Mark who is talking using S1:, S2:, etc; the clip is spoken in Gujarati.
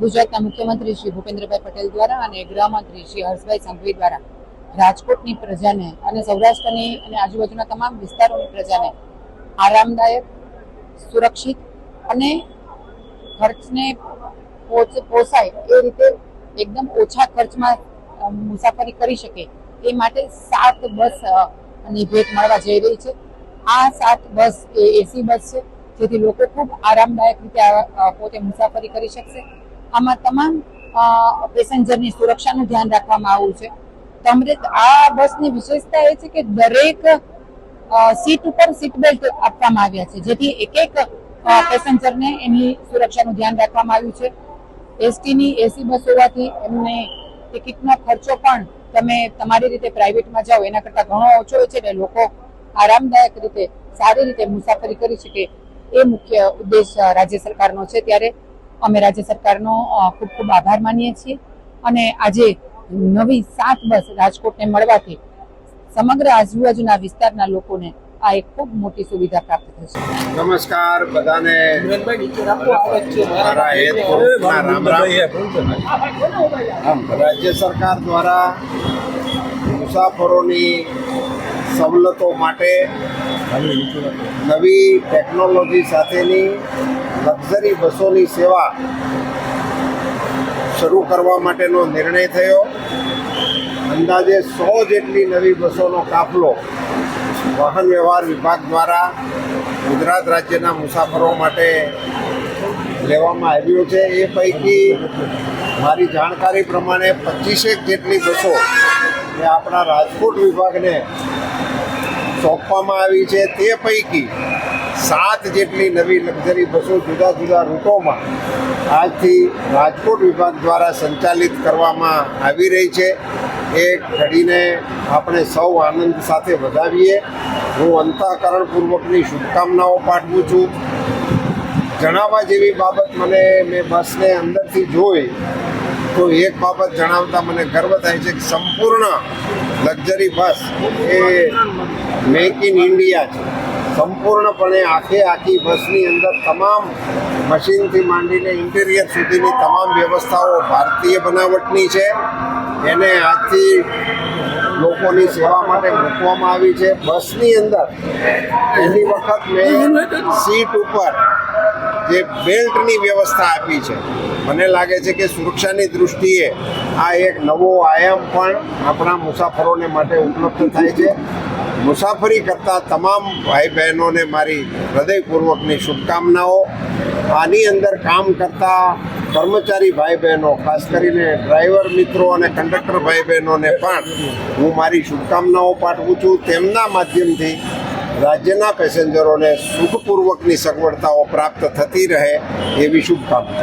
S1: ગુજરાતના મુખ્યમંત્રી શ્રી ભૂપેન્દ્રભાઈ પટેલ દ્વારા અને ગૃહમંત્રી શ્રી હર્ષભાઈ સંઘવી દ્વારા રાજકોટની પ્રજાને અને સૌરાષ્ટ્રની અને આજુબાજુના તમામ વિસ્તારોની પ્રજાને આરામદાયક, સુરક્ષિત અને ખર્ચને પોસાય એ રીતે એકદમ ઓછા ખર્ચમાં મુસાફરી કરી શકે એ માટે સાત બસની ભેટ મળવા જઈ રહી છે. આ સાત બસ એ એસી બસ છે, જેથી લોકો ખૂબ આરામદાયક રીતે પોતે મુસાફરી કરી શકશે. આમાં તમામ પેસેન્જરની સુરક્ષાનું ધ્યાન રાખવામાં આવ્યું છે. તમને આ બસની વિશેષતા એ છે કે દરેક સીટ ઉપર સીટ બેલ્ટ આપવામાં આવ્યા છે. જેથી એક એક પેસેન્જરને એની સુરક્ષાનું ધ્યાન રાખવામાં આવ્યું છે. એસટીની એસી બસ હોવાથી એમને ટિકિટનો ખર્ચો પણ તમે તમારી રીતે પ્રાઇવેટમાં જાઓ, એના કરતાં ઘણો ઓછો હોય છે ને લોકો આરામદાયક રીતે, સારી રીતે મુસાફરી કરી શકે એ મુખ્ય ઉદ્દેશ રાજ્ય સરકારનો છે. ત્યારે અમે રાજ્ય સરકારનો ખૂબ ખૂબ આભાર માનીએ છીએ. અને આજે નવી સાત બસ રાજકોટને મળવાથી સમગ્ર આજુબાજુના વિસ્તારના લોકોને આ એક ખૂબ મોટી સુવિધા પ્રાપ્ત થશે
S2: નમસ્કાર બધાને. રાજ્ય સરકાર દ્વારા મુસાફરોની સવલતો માટે નવી ટેકનોલોજી સાથેની લક્ઝરી બસોની સેવા શરૂ કરવા માટેનો નિર્ણય થયો. અંદાજે સો જેટલી નવી બસોનો કાફલો વાહન વ્યવહાર વિભાગ દ્વારા ગુજરાત રાજ્યના મુસાફરો માટે લેવામાં આવ્યો છે. એ પૈકી મારી જાણકારી પ્રમાણે પચીસેક જેટલી બસો એ આપણા રાજકોટ વિભાગને સોંપવામાં આવી છે તે પૈકી સાત જેટલી નવી લક્ઝરી બસો જુદા જુદા રૂટોમાં આજથી રાજકોટ વિભાગ દ્વારા સંચાલિત કરવામાં આવી રહી છે. એ ઘડીને આપણે સૌ આનંદ સાથે વધાવીએ. હું અંતઃકરણપૂર્વકની શુભકામનાઓ પાઠવું છું. જણાવવા જેવી બાબત મને મેં બસને અંદરથી જોઈ તો એક બાબત જણાવતા મને ગર્વ થાય છે કે સંપૂર્ણ લક્ઝરી બસ એ મેક ઇન ઇન્ડિયા છે. સંપૂર્ણપણે આખે આખી બસની અંદર તમામ મશીનથી માંડીને ઇન્ટિરિયર સુધીની તમામ વ્યવસ્થાઓ ભારતીય બનાવટની છે. એને આજથી લોકોની સેવા માટે મૂકવામાં આવી છે. બસની અંદર પહેલી વખત મેં સીટ ઉપર જે બેલ્ટની વ્યવસ્થા આપી છે. મને લાગે છે કે સુરક્ષાની દૃષ્ટિએ આ એક નવો આયામ પણ આપણા મુસાફરોને માટે ઉપલબ્ધ થાય છે. મુસાફરી કરતા તમામ ભાઈ બહેનોને મારી હૃદયપૂર્વકની શુભકામનાઓ. આની અંદર કામ કરતા કર્મચારી ભાઈ બહેનો ખાસ કરીને ડ્રાઈવર મિત્રો અને કંડક્ટર ભાઈ બહેનોને પણ હું મારી શુભકામનાઓ પાઠવું છું. તેમના માધ્યમથી રાજ્યના પેસેન્જરોને સુખપૂર્વકની સગવડતાઓ પ્રાપ્ત થતી રહે એવી શુભકામના